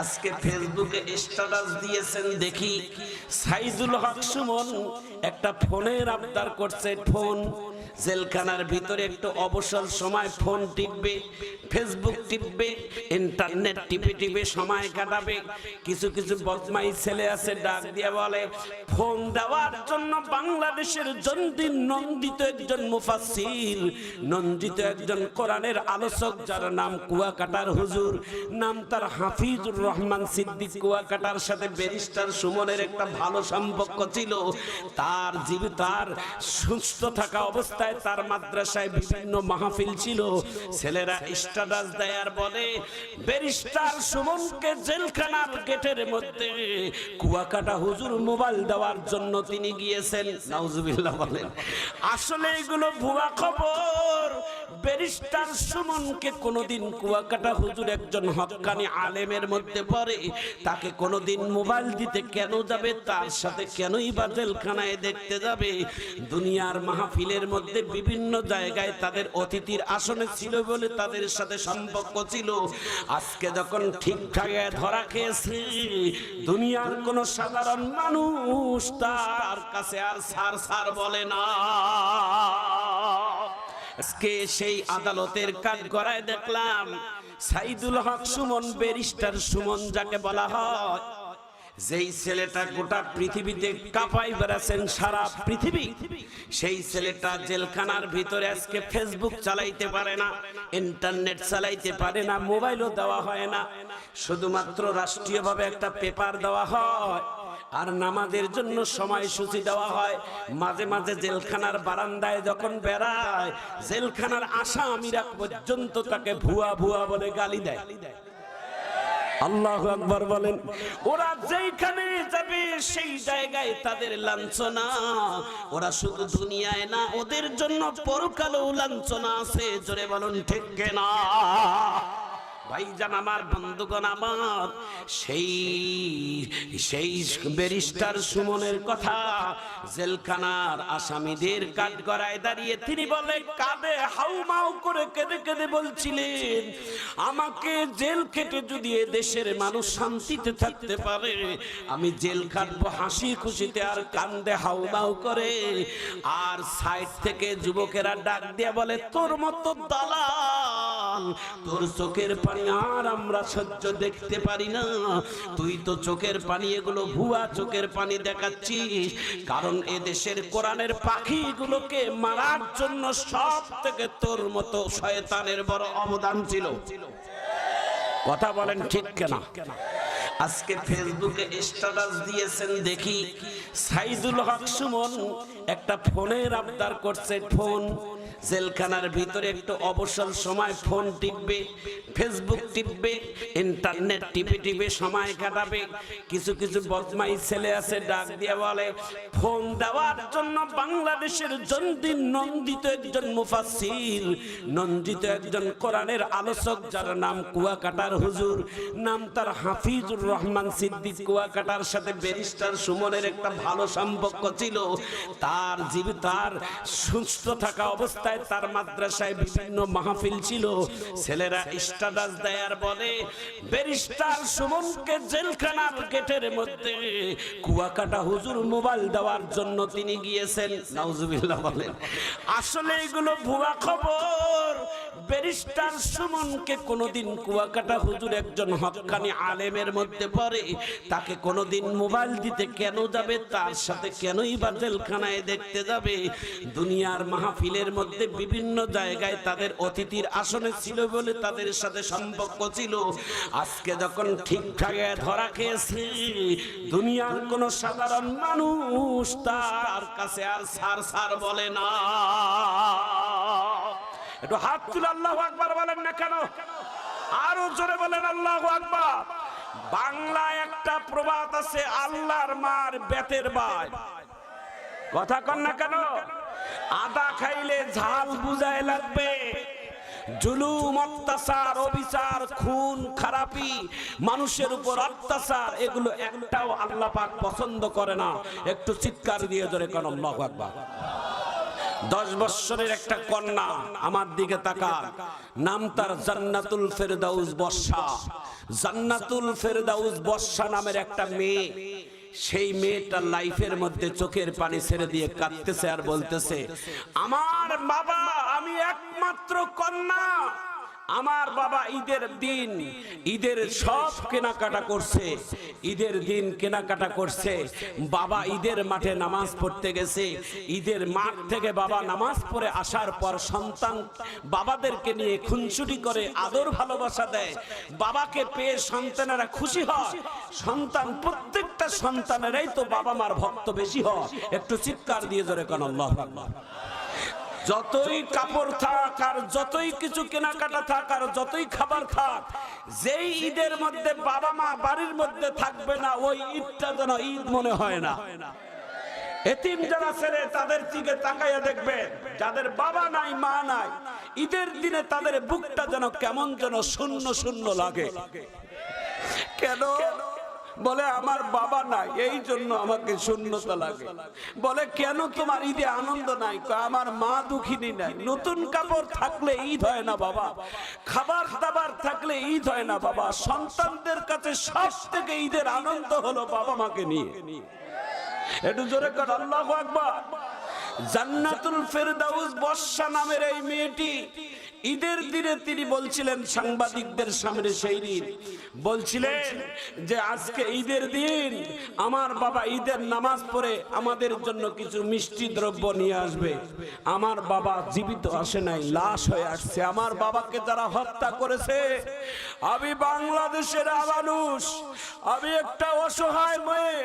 আজকে ফেসবুকে স্ট্যাটাস দিয়েছেন দেখি। সাইদুল হক সুমন একটা ফোনের আবদার করছে ফোন। জেলখানার ভিতরে একটু অবসর সময় ফোন টিপবে, ফেসবুক টিপবে, ইন্টারনেট টিপে টিপে সময় কাটাবে। কিছু কিছু বদমাই ছেলে আছে, ডাক দিয়ে বলে, ফোন দেওয়ার জন্য বাংলাদেশের জন্দিন নন্দিত একজন মুফাসির নন্দিত একজন কোরআনের আলোচক, যার নাম কুয়াকাটার হুজুর। নাম তার হাফিজুর রহমান সিদ্দিক। কুয়াকাটার সাথে ব্যারিস্টার সুমনের একটা ভালো সম্পর্ক ছিল। তার জীব তার সুস্থ থাকা অবস্থায় তার মাদ্রাসায় বিভিন্ন মাহফিল ছিল। ছেলেরা স্ট্যাটাস দেয় আর বলে ব্যারিস্টার সুমনকে জেলখানার গেটের মধ্যে কুয়াকাটা হুজুর মোবাইল দেওয়ার জন্য তিনি গিয়েছেন। নাউজুবিল্লাহ বলেন। আসলে এগুলো ভুয়া খবর। ব্যারিস্টার সুমনকে কোনোদিন কুয়াকাটা হুজুর একজন হক্কানি আলেমের মধ্যে পড়ে। তাকে কোনোদিন মোবাইল দিতে কেন যাবে? তার সাথে কেনই বা জেলখানায় দেখতে যাবে? দুনিয়ার মাহফিলের মধ্যে বিভিন্ন জায়গায় তাদের অতিথির আসনে ছিল বলে তাদের সাথে সম্পর্ক ছিল। আজকে যখন ঠিকঠাক ধরা খেয়েছে, দুনিয়ার কোন সাধারণ মানুষ তার কাছে আর সার সার বলে না। আজকে সেই আদালতের কাজ করায় দেখলাম সাইদুল হক সুমন ব্যারিস্টার সুমন যাকে বলা হয়। যেই ছেলেটা গোটা পৃথিবীতে কাঁপাই বেড়াচ্ছেন, সারা পৃথিবী। সেই ছেলেটা জেলখানার ভিতরে আজকে ফেসবুক চালাইতে পারে না, ইন্টারনেট চালাইতে পারে না, মোবাইলও দেওয়া হয় না। শুধুমাত্র রাষ্ট্রীয়ভাবে একটা পেপার দেওয়া হয়। আর নামাজের জন্য সময়সূচি দেওয়া হয়। মাঝে মাঝে জেলখানার বারান্দায় যখন বেড়ায়, জেলখানার আসামিরা পর্যন্ত তাকে ভুয়া ভুয়া বলে গালি দেয়। আল্লাহ আকবর বলেন, ওরা যেইখানে যাবে সেই জায়গায় তাদের লাঞ্ছনা। ওরা শুধু দুনিয়ায় না, ওদের জন্য পরকালেও লাঞ্ছনা আছে। জোরে বলুন, ঠিক না ভাইজান আমার, বন্ধুগণ আমার, সেই সেই ব্যারিস্টার সুমনের কথা জেলখানার আসামিদের কাঠ গড়ায় দাঁড়িয়ে তিনি বলে, কাঁদে, হাউমাউ করে কেঁদে কেঁদে বলছিলেন, আমাকে জেল খেটে যদি দেশের মানুষ শান্তিতে থাকতে পারে, আমি জেল কাটবো হাসি খুশিতে আর কান্দে হাউমাউ করে। আর সাইড থেকে যুবকেরা ডাক দিয়ে বলে, তোর মতো দালাল, তোর চোখের পানি আর আমরা সহ্য দেখতে পারি না। তুই তো চোখের পানি, এগুলো ভুয়া চোখের পানি দেখাচ্ছিস। কারণ এ দেশের কোরআনের পাখিগুলোকে মারার জন্য সব থেকে তোর মতো শয়তানের বড় অবদান ছিল। কথা বলেন ঠিক কেনা? আজকে ফেসবুকে স্ট্যাটাস দিয়েছেন, দেখি। সাইদুল হক সুমন একটা ফোনের আবদার করছে, ফোন জেলখানার ভিতরে একটু অবসর সময়, ফোন টিপবে ফেসবুক টিপবে ইন্টারনেট টিপে টিপে সময় কাটাবে। কিছু কিছু বদমাই ছেলে আছে, ডাক দিয়ে বলে, ফোন দেওয়ার জন্য বাংলাদেশের জন্দিন নন্দিত একজন মুফাসির নন্দিত একজন কোরআনের আলোচক যার নাম কুয়াকাটার হুজুর, নাম তার হাফিজুর রহমান সিদ্দিক। কুয়াকাটার সাথে ব্যারিস্টার সুমনের একটা ভালো সম্পর্ক ছিল। তার জীব তার সুস্থ থাকা অবস্থায় তার মাদ্রাসায় বিভিন্ন মাহফিল ছিল। ছেলেরা স্ট্যাটাস দেয় আর বলে, ব্যারিস্টার সুমনকে জেলখানার গেটের মধ্যে কুয়াকাটা হুজুর মোবাইল দেওয়ার জন্য তিনি গিয়েছেন। নাউজুবিল্লাহ বলেন, আসলে এগুলো ভুয়া খবর। ব্যারিস্টার সুমনকে কোনোদিন কুয়াকাটা হুজুর একজন হক্কানি আলেমের মধ্যে পড়ে। তাকে কোনোদিন মোবাইল দিতে কেন যাবে? তার সাথে কেনই বা জেলখানায় দেখতে যাবে? দুনিয়ার মাহফিলের মধ্যে বিভিন্ন জায়গায় তাদের অতিথির আসনে ছিল বলে তাদের সাথে সম্পর্ক ছিল। আজকে যখন ঠিকঠাক ধরা খেয়েছে, দুনিয়ার কোন সাধারণ মানুষ তার কাছে আর সার সার বলে না। একটু হাত তুলে আল্লাহ আকবার বলেন না কেন? আরও জোরে বলেন আল্লাহ আকবার। বাংলায় একটা প্রবাদ আছে, আল্লাহর মার বেতের বাই কথা কন না কেন? আদা খাইলে ঝাল বুঝায় লাগবে। জুলুম, অত্যাচার, অবিচার, খুন, খারাপি, মানুষের উপর অত্যাচার, এগুলো একটাও আল্লাহ পাক পছন্দ করে না। একটু চিৎকার দিয়ে ধরে কেন, আল্লাহু আকবার। দশ বৎসরের একটা কন্যা আমার দিকে তাকান। নাম তার জান্নাতুল ফেরদাউস বর্ষা। জান্নাতুল ফেরদাউস বর্ষা নামের একটা মেয়ে। সেই মেয়েটা লাইফের মধ্যে চোখের পানি ছেড়ে দিয়ে কাঁদতেছে আর বলতেছে, আমার বাবা, আমি একমাত্র কন্যা। আমার বাবা ঈদের দিন, ঈদের সব কেনাকাটা করছে, ঈদের দিন কেনাকাটা করছে। বাবা ঈদের মাঠে নামাজ পড়তে গেছে, ঈদের মাঠ থেকে বাবা নামাজ পড়ে আসার পর সন্তান বাবাদেরকে নিয়ে খুনসুটি করে আদর ভালোবাসা দেয়। বাবাকে পেয়ে সন্তানেরা খুশি হয়। সন্তান, প্রত্যেকটা সন্তানেরাই তো বাবা মার ভক্ত বেশি হয়। একটু চিৎকার দিয়ে জোরে কান, আল্লাহ আকবার। যতই কাপড় থাক আর যতই কিছু কেনাকাটা থাক আর যতই খাবার থাক যেই ঈদের মধ্যে বাবা মা বাড়ির মধ্যে থাকবে না, ওই ঈদটা যেন ঈদ মনে হয় না। এতিম যারা ছেলে, তাদের দিকে তাকাইয়া দেখবেন যাদের বাবা নাই, মা নাই, ঈদের দিনে তাদের বুকটা যেন কেমন যেন শূন্য শূন্য লাগে। কেন? বলে, আমার বাবা নাই, এই জন্য আমাকে শূন্যতা লাগে। বলে, কেন তোমার ঈদে আনন্দ নাই? আমার মা দুঃখিনী নাই। নতুন কাপড় থাকলে ঈদ হয় না বাবা। খাবার দাবার থাকলে ঈদ হয় না বাবা। সন্তানদের কাছে সব থেকে ঈদের আনন্দ হলো বাবা মাকে নিয়ে। একটু জোরে কর, আল্লাহ জান্নাতুল ফেরদাউস বর্ষা নামের এই মেয়েটি ঈদের দিনে তিনি বলছিলেন সাংবাদিকদের সামনে সেই দিন। বলছিলেন যে আজকে ঈদের দিন, আমার বাবা ঈদের নামাজ পড়ে আমাদের জন্য কিছু মিষ্টি দ্রব্য নিয়ে আসবে। আমার বাবা জীবিত আসে নাই, লাশ হয়ে আসছে। আমার বাবাকে যারা হত্যা করেছে, আমি বাংলাদেশের মানুষ, আমি একটা অসহায় মেয়ে,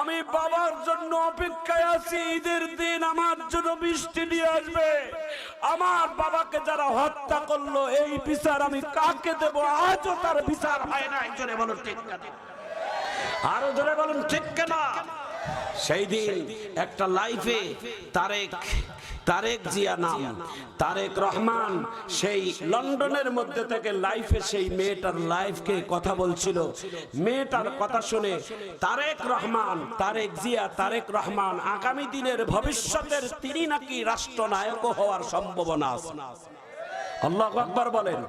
আমি বাবার জন্য অপেক্ষায় আছি, ঈদের দিন আমার জন্য মিষ্টি নিয়ে আসবে। আমার বাবাকে যারা হত্যা করল, এই বিচার আমি কাকে দেব? আজও তার বিচার হয় না জোরে বলুন, ঠিক আরও জোরে বলুন, ঠিক কেনা সেই দিন একটা লাইফে তারেক তারেক জিয়া নাম, তারেক রহমান, সেই লন্ডনের মধ্যে থেকে লাইফে সেই মেয়েটার লাইফকে কথা বলছিল। মেয়েটার কথা শুনে তারেক রহমান, তারেক জিয়া, তারেক রহমান, আগামী দিনের ভবিষ্যতের তিনি নাকি রাষ্ট্রনায়ক হওয়ার সম্ভাবনা আছে। আল্লাহ আকবার বলেন।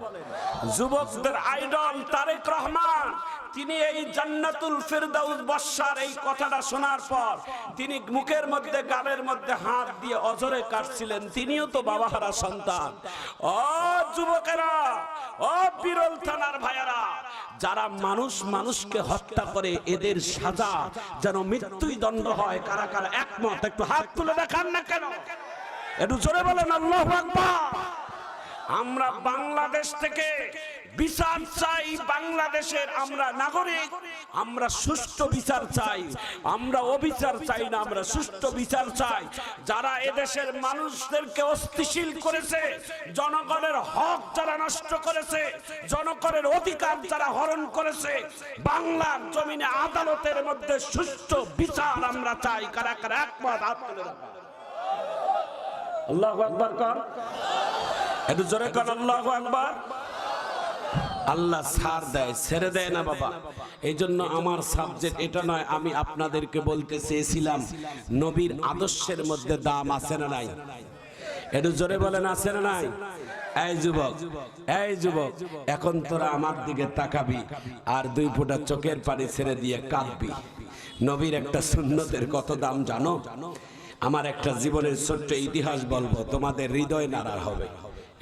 যুবকদের আইডল তারেক রহমান, তিনি এই জান্নাতুল ফেরদাউস বর্ষার এই কথাটা শোনার পর তিনি মুখের মধ্যে, গালের মধ্যে হাত দিয়ে অজরে কাটছিলেন। তিনিও তো বাবাহারা সন্তান। ও যুবকেরা, ও বিরল থানার ভাইয়ারা, যারা মানুষ মানুষকে হত্যা করে, এদের সাজা যেন মৃত্যুই দণ্ড হয়, কারা কারা একমত? একটু হাত তুলে দেখান না কেন? একটু জোরে বলেন, আল্লাহ আকবার। আমরা বাংলাদেশ থেকে বিচার চাই, বাংলাদেশের আমরা নাগরিক। আমরা সুষ্ঠু বিচার চাই, আমরা অবিচার চাই না, আমরা সুষ্ঠু বিচার চাই। যারা এদেশের মানুষদেরকে অস্থিশীল করেছে, জনগণের হক যারা নষ্ট করেছে, জনগণের অধিকার যারা হরণ করেছে, বাংলার জমিনে আদালতের মধ্যে সুষ্ঠু বিচার আমরা চাই। কারা কারা একমত। আল্লাহু আকবার কর। একটু জোরে কর আল্লাহু আকবার। আল্লাহ ছাড় দেয়, ছেড়ে দেয় না বাবা। এই জন্য আমার সাবজেক্ট এটা নয়, আমি আপনাদেরকে বলতে চেয়েছিলাম নবীর আদর্শের মধ্যে দাম আছে না নাই? একটু জোরে বলেন, আছে না নাই? এই যুবক এই যুবক, এখন তোরা আমার দিকে তাকাবি আর দুই ফোঁটা চোখের পানি ছেড়ে দিয়ে কাঁদবি। নবীর একটা সুন্নতের কত দাম জানো? আমার একটা জীবনের ছোট্ট ইতিহাস বলব, তোমাদের হৃদয় নাড়া হবে।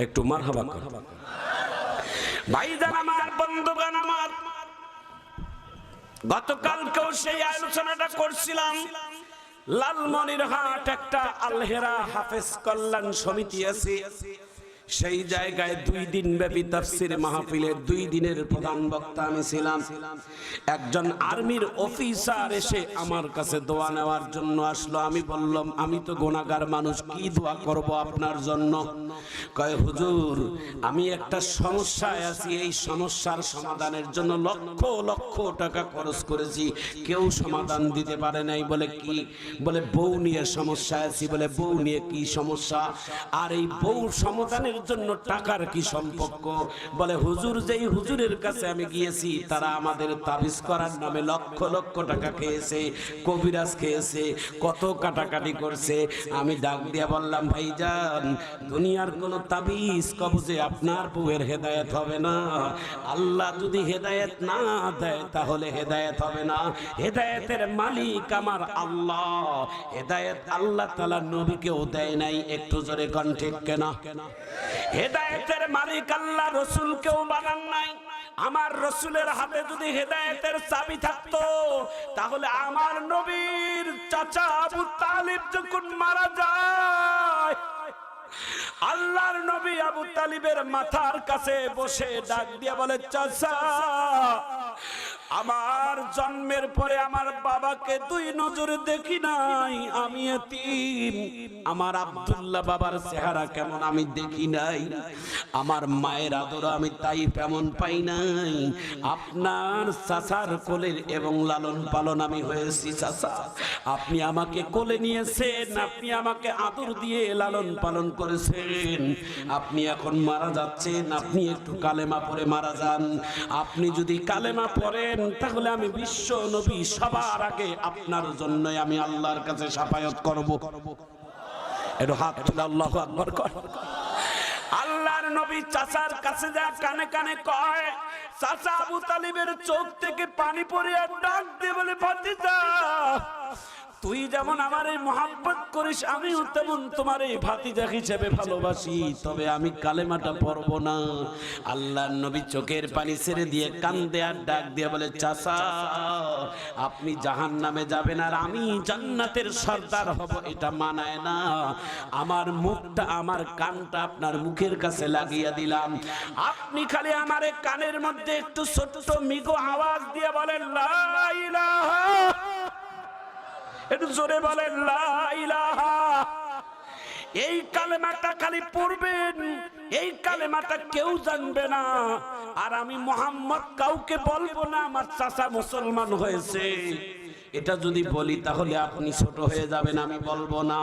একটু মার হবা ভাইজান আমার বন্ধুগান আমার, গতকালকেও সেই আলোচনাটা করছিলাম। লালমনিরহাট একটা আলহেরা হাফেজ কল্যাণ সমিতি আছে। সেই জায়গায় দুই দিন ব্যাপী তাফসির মাহফিলের দুই দিনের প্রধান বক্তা আমি ছিলাম। একজন আর্মির অফিসার এসে আমার কাছে দোয়া নেওয়ার জন্য আসলো। আমি বললাম, আমি তো গোনাগার মানুষ, কি দোয়া করব আপনার জন্য? কয়, হুজুর, আমি একটা সমস্যায় আছি। এই সমস্যার সমাধানের জন্য লক্ষ লক্ষ টাকা খরচ করেছি। কেউ সমাধান দিতে পারে নাই বলে কি? বলে, বউ নিয়ে সমস্যা আছি। বলে, বউ নিয়ে কি সমস্যা? আর এই বউ সমাধানের জন্য টাকার কি সম্পর্ক? বলে, হুজুর, যেই হুজুরের কাছে আমি গিয়েছি, তারা আমাদের তাবিজ করার নামে লক্ষ লক্ষ টাকা খেয়েছে, কবিরাজ খেয়েছে, কত কাটাকাটি করছে। আমি ডাক দিয়া বললাম, ভাইজান, দুনিয়ার কোন তাবিজ কবজে আপনার বউয়ের হেদায়েত হবে না। আল্লাহ যদি হেদায়েত না দেয়, তাহলে হেদায়েত হবে না। হেদায়েতের মালিক আমার আল্লাহ। হেদায়েত আল্লাহ তালা নবীকেও দেয় নাই। একটু জোরে কণ্ঠিক কেনা? হেদায়েতের মালিক আল্লাহ রসুল কেউ বানান নাই। আমার রসুলের হাতে যদি হেদায়েতের চাবি থাকতো, তাহলে আমার নবীর চাচা আবু তালিব যখন মারা যায় আল্লাহর নবী আবু তালিবের মাথার কাছে বসে ডাক দিয়ে বলে, চাচা, আমার জন্মের পরে আমার বাবাকে দুই নজরে দেখি নাই। আমি এতিম। আমার আব্দুল্লাহ বাবার চেহারা কেমন আমি দেখি নাই। আমার মায়ের আদর আমি তাই তেমন পাই নাই। আপনার চাচার কোলের এবং লালন পালন আমি হয়েছি, চাচা। আপনি আমাকে কোলে নিয়েছেন, আপনি আমাকে আদর দিয়ে লালন পালন করেছেন। আপনি এখন মারা যাচ্ছেন, আপনি একটু কালেমা পরে মারা যান। আপনি যদি কালেমা পড়েন, তাহলে আমি বিশ্ব নবী সবার আগে আপনার জন্য আমি আল্লাহর কাছে সাফায়াত করব। একটু হাত তুলে আল্লাহ আকবর কর। আল্লাহর নবী চাচার কাছে যা কানে কানে কয়, চাচা আবু তালিবের চোখ থেকে পানি পড়ে আর ডাক দিয়ে বলে, ভাতিজা তুই যেমন আমার এই মোহাম্মত করিস, আমিও তেমন তোমার এই ভাতিজা হিসেবে ভালোবাসি। তবে আমি কালেমাটা পড়ব না। আল্লাহর নবী চোখের পানি ছেড়ে দিয়ে কান্দে আর ডাক দিয়ে বলে, চাচা, আপনি জাহান নামে যাবেন আর আমি জান্নাতের সর্দার হব, এটা মানায় না। আমার মুখটা, আমার কানটা আপনার মুখের কাছে লাগিয়ে দিলাম। আপনি খালি আমার কানের মধ্যে একটু ছোট্ট মিগো আওয়াজ দিয়ে বলেন, লা ইলাহা একটু জোরে বলেন এই কালেমাটা খালি পড়বেন, এই কালেমাটা কেউ জানবে না। আর আমি মোহাম্মদ কাউকে বলব না, আমার চাচা মুসলমান হয়েছে। এটা যদি বলি, তাহলে আপনি ছোট হয়ে যাবেন, আমি বলব না।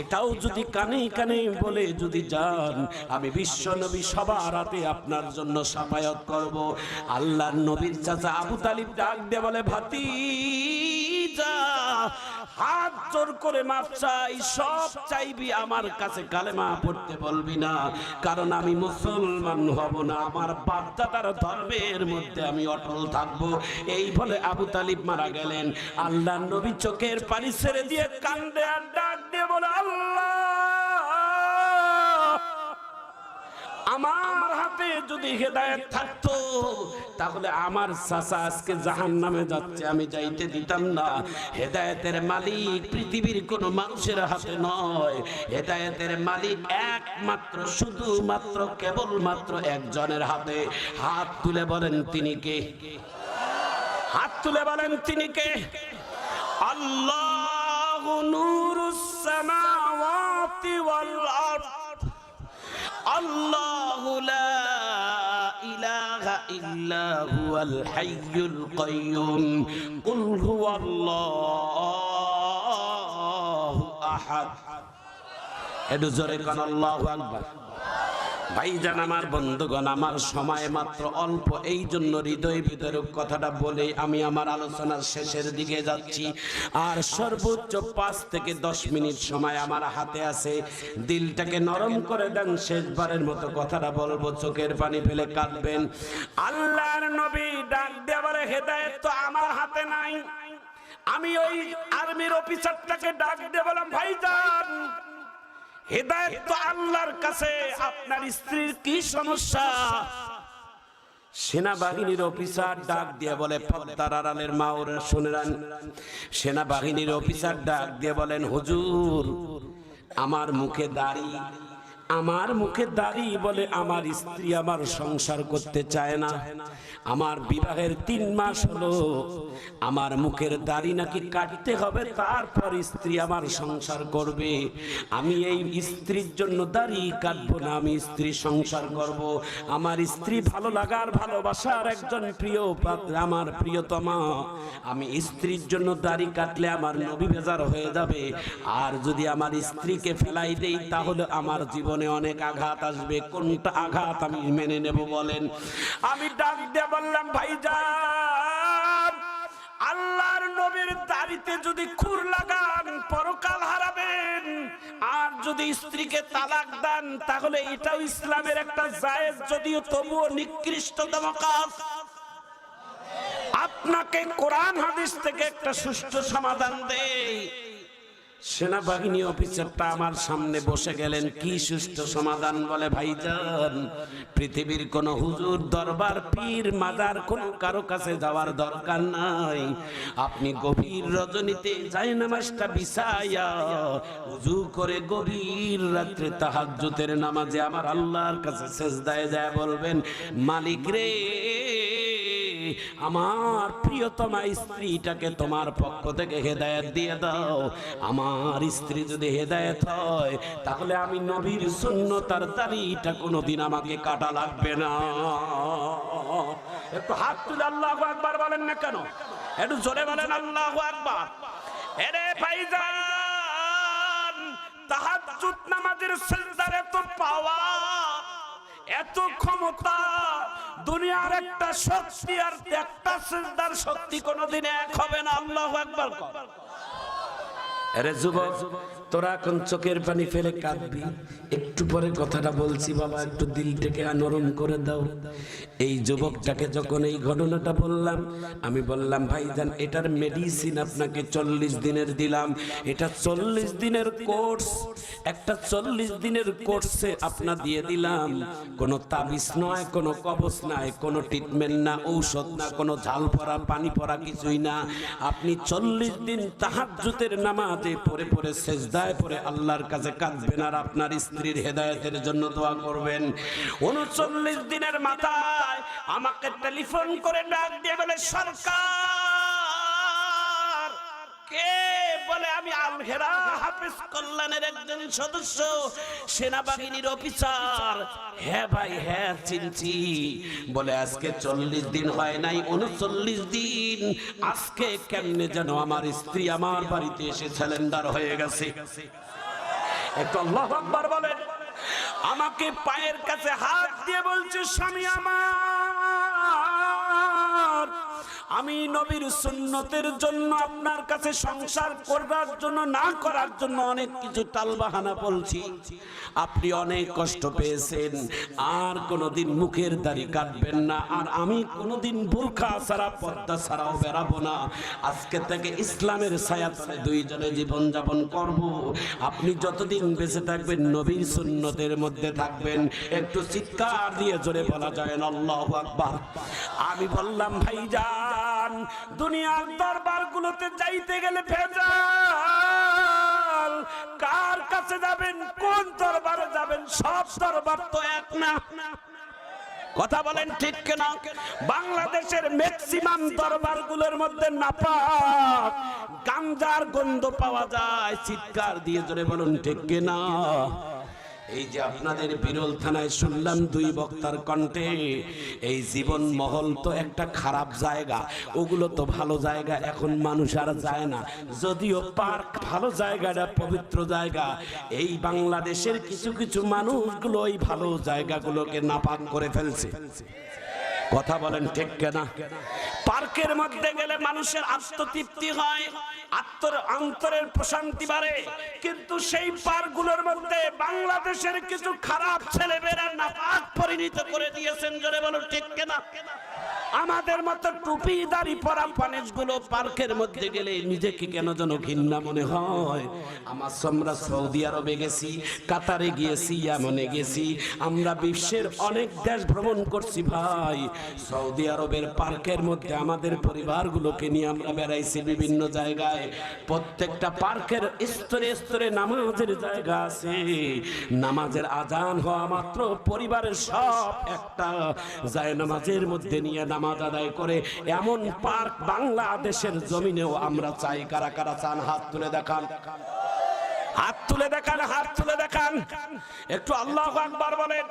এটাও যদি কানে কানে বলে যদি যান, আমি বিশ্ব নবী সবার হাতে আপনার জন্য সাফায়ত করব। আল্লাহর নবীর চাচা আবু তালিব ডাক দিয়ে বলে, ভাতি যা। হাত জোর করে মাপ চাই, সব চাইবি আমার কাছে কালেমা পড়তে বলবি না। কারণ আমি মুসলমান হব না, আমার বাপদাদার ধর্মের মধ্যে আমি অটল থাকব। এই বলে আবু তালিব মারা গেলেন। আল্লাহ নবী চোখের পানি ছেড়ে দিয়ে কান্দে আর ডাক দিয়ে বলে, আল্লাহ! আমার হাতে যদি হেদায়েত থাকতো, তাহলে আমার চাচা আজকে জাহান নামে যাচ্ছে, আমি যাইতে দিতাম না। হেদায়েতের মালিক পৃথিবীর কোন মানুষের হাতে নয়। হেদায়েতের মালিক একমাত্র, শুধুমাত্র, কেবলমাত্র একজনের হাতে। হাত তুলে বলেন তিনি কে? হাত তুলে বলেন তিনি কে? আল্লাহ নূরুস সামাওয়াতি ওয়াল আরদ। আল্লাহু লা ইলাহা ইল্লা হুয়াল হাইয়ুল কাইয়ুম। কুল আহাদ। ভাইজান আমার বন্ধুগণ, আমার সময় মাত্র অল্প এই জন্য হৃদয় বিতরক কথাটা বলে আমি আমার আলোচনার শেষের দিকে যাচ্ছি। আর সর্বোচ্চ পাঁচ থেকে দশ মিনিট সময় আমার হাতে আছে। দিলটাকে নরম করে দেন, শেষবারের মতো কথাটা বলব, চোখের পানি ফেলে কাঁদবেন। আল্লাহর নবী ডাক দেওয়ার হেদায়েত তো আমার হাতে নাই। আমি ওই আর্মির অফিসারটাকে ডাক দিয়ে বললাম ভাইজান হেদায়ত তো আল্লাহর কাছে। আপনার স্ত্রীর কি সমস্যা? সেনাবাহিনীর অফিসার ডাক দিয়ে বলে পদ্মার আড়ালের মা, ওরা শুনেন সেনাবাহিনীর অফিসার ডাক দিয়ে বলেন, হুজুর, আমার মুখে দাড়ি আমার মুখে দাড়ি বলে আমার স্ত্রী আমার সংসার করতে চায় না। আমার বিবাহের তিন মাস হলো। আমার মুখের দাড়ি নাকি কাটতে হবে, তারপর স্ত্রী আমার সংসার করবে। আমি এই স্ত্রীর জন্য দাড়ি কাটবো না, আমি স্ত্রী সংসার করব। আমার স্ত্রী ভালো লাগার ভালোবাসার একজন প্রিয় আমার প্রিয়তমা। আমি স্ত্রীর জন্য দাড়ি কাটলে আমার নবী বেজার হয়ে যাবে। আর যদি আমার স্ত্রীকে ফেলাই দেই, তাহলে আমার জীবন জীবনে অনেক আঘাত আসবে। কোনটা আঘাত আমি মেনে নেব বলেন। আমি ডাক দিয়ে বললাম, ভাইজান, আল্লাহর নবীর দাড়িতে যদি খুর লাগান, পরকাল হারাবেন। আর যদি স্ত্রীকে তালাক দেন, তাহলে এটাও ইসলামের একটা জায়েজ, যদিও তবুও নিকৃষ্টতম কাজ আপনাকে কোরআন হাদিস থেকে একটা সুষ্ঠু সমাধান দেই। সেনাবাহিনী অফিসারটা আমার সামনে বসে গেলেন, কি সুষ্ঠু সমাধান বলে ভাইজান? পৃথিবীর কোন হুজুর দরবার, পীর মাদার কোন কারও কাছে যাওয়ার দরকার নাই। আপনি গভীর রজনীতে যাই নামাজটা বিছাইয়া উজু করে গভীর রাত্রে তাহাজ্জুদের নামাজে আমার আল্লাহর কাছে সেজদায় যায় বলবেন, মালিক রে আমার প্রিয়তমা স্ত্রীটাকে তোমার পক্ষ থেকে হেদায়েত দিয়ে দাও। আমার স্ত্রী যদি হেদায়েত হয়, তাহলে আমি নবীর সুন্নতার দাড়িটা কোনোদিন আমাকে কাটা লাগবে না। একটু হাত তুলে আল্লাহ একবার বলেন না কেন? একটু জোরে বলেন আল্লাহ একবার এরে ভাইজান, তাহাজ্জুদ নামাজের সিজদার এত পাওয়া এত ক্ষমতা, দুনিয়ার একটা শক্তি আর একটা সিজদার শক্তি কোনোদিন এক হবে না। আল্লাহ একবার কর। আরে যুবক, তোরা এখন চোখের পানি ফেলে কাঁদবি। একটু পরে কথাটা বলছি বাবা, একটু দিলটাকে নরম করে দাও। এই যুবকটাকে যখন এই ঘটনাটা বললাম, আমি বললাম, ভাইজান, এটার মেডিসিন আপনাকে চল্লিশ দিনের দিলাম। এটা চল্লিশ দিনের কোর্স একটা চল্লিশ দিনের কোর্সে আপনা দিয়ে দিলাম। কোনো তাবিজ নয়, কোনো কবচ নাই, কোনো ট্রিটমেন্ট না, ঔষধ না, কোনো ঝাল পড়া পানি পরা কিছুই না। আপনি চল্লিশ দিন তাহাজ্জুতের নামাজে পড়ে পড়ে সেজদায় পরে আল্লাহর কাছে কাঁদবেন আর আপনার স্ত্রীর হেদায়তের জন্য দোয়া করবেন। উনচল্লিশ দিনের মাথায় আমাকে টেলিফোন করে ডাক দিয়ে বলে, সরকার, কে বলে, আমি আলহেরা হাফিজ কল্যাণের একজন সদস্য, সেনাবাহিনীর অফিসার। হ্যাঁ ভাই হ্যাঁ চিনছি। বলে, আজকে চল্লিশ দিন হয় নাই, উনচল্লিশ দিন। আজকে কেমনে যেন আমার স্ত্রী আমার বাড়িতে এসে সিলিন্ডার হয়ে গেছে। একটু বলেন। আমাকে পায়ের কাছে হাত দিয়ে বলছে, স্বামী আমার। আমি নবীর সুন্নতের জন্য আপনার কাছে সংসার করবার জন্য, না করার জন্য অনেক কিছু টালবাহানা বলছি। আপনি অনেক কষ্ট পেয়েছেন, আর কোনোদিন মুখের দাড়ি কাটবেন না, আর আমি কোনোদিন বোরখা ছাড়া, পর্দা ছাড়াও বেরাবো না। আজকে থেকে ইসলামের ছায়াতলে দুইজনে জীবন যাপন করব। আপনি যতদিন বেঁচে থাকবেন, নবীর সুন্নতের মধ্যে থাকবেন। একটু চিৎকার দিয়ে জোরে বলা যায় না, আল্লাহ আকবার। আমি বললাম, ভাইজান দুনিয়ার দরবারগুলোতে যাইতে গেলে ভেজাল কার কাছে যাবেন, কোন দরবারে যাবেন, সব দরবার তো এক না। কথা বলেন ঠিক কেনা? বাংলাদেশের ম্যাক্সিমাম দরবারগুলোর মধ্যে নাপাক। গাঞ্জার গন্ধ পাওয়া যায়, চিৎকার দিয়ে জোরে বলুন ঠিক কেনা? এই যে আপনাদের বিরল থানায় শুনলাম দুই বক্তার কণ্ঠে, এই জীবন মহল তো একটা খারাপ জায়গা, ওগুলো তো ভালো জায়গা, এখন মানুষ আর যায় না। যদিও পার্ক ভালো জায়গাটা, পবিত্র জায়গা, এই বাংলাদেশের কিছু কিছু মানুষগুলো ওই ভালো জায়গাগুলোকে নাপাক করে ফেলছে। কথা বলেন ঠিক কেনা? পার্কের মধ্যে গেলে মানুষের আত্মতৃপ্তি হয়, আত্মর অন্তরের প্রশান্তি বাড়ে। কিন্তু সেই পার্কগুলোর মধ্যে বাংলাদেশের কিছু খারাপ ছেলেমেয়েরা নাপাক পরিণত করে দিয়েছেন, জোরে বলো ঠিক কেনা? আমাদের মতো টুপি দাড়ি পরা পানেশগুলো পার্কের মধ্যে গেলে নিজেকে কেন যেন ঘৃণা মনে হয়? আমার আমরা সৌদি আরবে গেছি, কাতারে গিয়েছি, ইয়ামনে গেছি। আমরা বিশ্বের অনেক দেশ ভ্রমণ করছি ভাই। সৌদি আরবের পার্কের মধ্যে আমাদের পরিবারগুলোকে নিয়ে আমরা বেড়াইছি বিভিন্ন জায়গায়। প্রত্যেকটা পার্কের স্তরে স্তরে নামাজের জায়গা আছে। নামাজের আজান হওয়া মাত্র পরিবারের সব একটা। যায় নামাজের মধ্যে নিয়ে নামাজ আদায় করে, এমন পার্ক বাংলাদেশের জমিনেও আমরা চাই। কারা কারা চান? হাত তুলে দেখান। হাত তুলে দেখান, হাত তুলে দেখান। একটু আল্লাহ আকবার বলেন।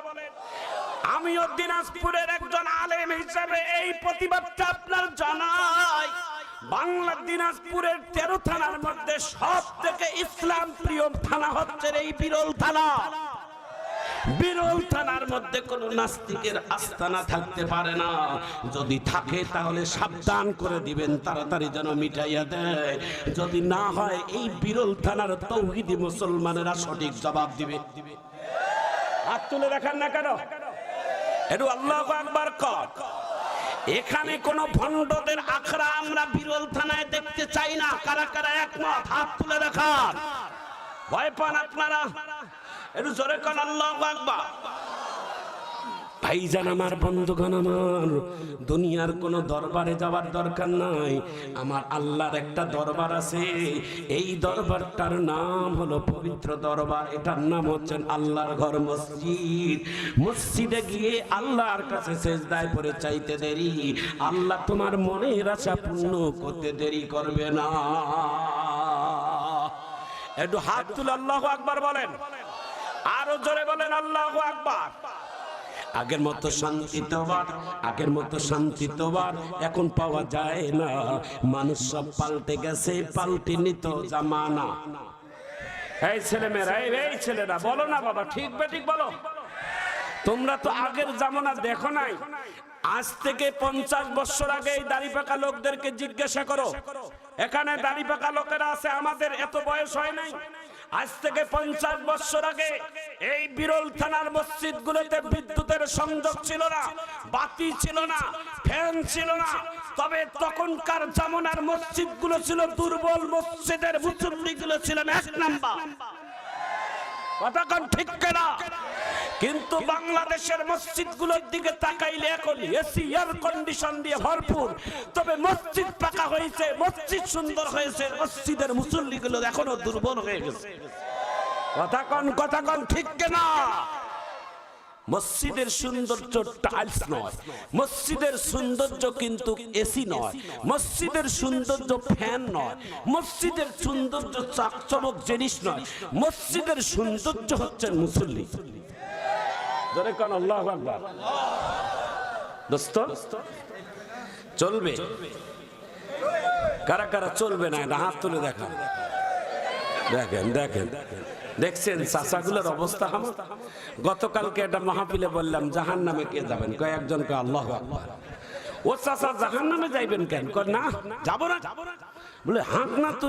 আমিও দিনাজপুরের একজন আলেম হিসেবে এই প্রতিবাদটা আপনার জানাই। বাংলা দিনাজপুরের তেরো থানার মধ্যে সব থেকে ইসলাম প্রিয় থানা হচ্ছে এই বিরল থানা। বিরল থানার মধ্যে কোনো নাস্তিকের আস্তানা থাকতে পারে না। যদি থাকে তাহলে সাবধান করে দিবেন, তাড়াতাড়ি যেন মিটাইয়া দেয়। যদি না হয়, এই বিরল থানার তৌহিদি মুসলমানেরা সঠিক জবাব দিবে। হাত তুলে দেখান না কেন? একটু আল্লাহ আকবার কর। এখানে কোন ভণ্ডদের আখড়া আমরা বিরল থানায় দেখতে চাই না। কারা কারা একমত? হাত তুলে দেখান। ভয় পান আপনারা? একটু জোরে কন, আল্লাহ আকবার। ভাইজান আমার, বন্ধুগণ আমার, দুনিয়ার দরবারে যাওয়ার দরকার নাই। আমার আল্লাহর একটা দরবার আছে। এই দরবারটার নাম হলো পবিত্র দরবার। এটার নাম হচ্ছেন আল্লাহর ঘর মসজিদ। মসজিদে গিয়ে আল্লাহর কাছে সেজদায় পড়ে চাইতে দেরি। আল্লাহ তোমার মনের আশা পূর্ণ করতে দেরি করবে না। একটু হাত তুলে আল্লাহ আকবার বলেন। আরও জোরে বলেন, আল্লাহ আকবার। আগের মতো শান্তি আগের মতো শান্তি তোবার এখন পাওয়া যায় না। মানুষ সব পাল্টে গেছে পাল্টে নিত জামানা। এই ছেলে মেয়েরা এই ছেলেরা, বলো না বাবা, ঠিক বে ঠিক বলো। তোমরা তো আগের জামানা দেখো নাই। আজ থেকে পঞ্চাশ বছর আগে এই দাড়ি পাকা লোকদেরকে জিজ্ঞাসা করো, এখানে দাড়ি পাকা লোকেরা আছে, আমাদের এত বয়স হয় নাই? আজ থেকে পঞ্চাশ বছর আগে এই বিরল থানার মসজিদ গুলোতে বিদ্যুতের সংযোগ ছিল না, বাতি ছিল না, ফ্যান ছিল না। তবে তখনকার জামানার মসজিদগুলো ছিল দুর্বল মসজিদের মুসল্লি গুলো ছিলেন এক নাম্বার। কতক্ষণ ঠিক কেনা? কিন্তু বাংলাদেশের মসজিদগুলোর দিকে তাকাইলে এখন এসি এয়ার কন্ডিশন দিয়ে ভরপুর। তবে মসজিদ পাকা হয়েছে, মসজিদ সুন্দর হয়েছে, মসজিদের মুসল্লি গুলো এখনও দুর্বল হয়ে গেছে। কথা কন কথা কন, ঠিক কেনা? মসজিদের সৌন্দর্য টাইলস নয়। মসজিদের সৌন্দর্য কিন্তু এসি নয়। মসজিদের সৌন্দর্য ফ্যান নয়। মসজিদের সৌন্দর্য চাকচমক জিনিস নয়। মসজিদের সৌন্দর্য হচ্ছে মুসল্লি। জোরে আল্লাহু আকবার। দোস্ত, চলবে? কারা কারা চলবে না, এটা হাত তুলে দেখান দেখেন দেখেন। দেখছেন চাচাগুলোর অবস্থা আমার? গতকালকে একটা মাহফিলে বললাম জাহান নামে কে যাবেন? কয়েকজনকে আল্লাহ আকবার। ও চাচা জাহান নামে যাইবেন কেন? না, যাব না। বলে, হাঁক না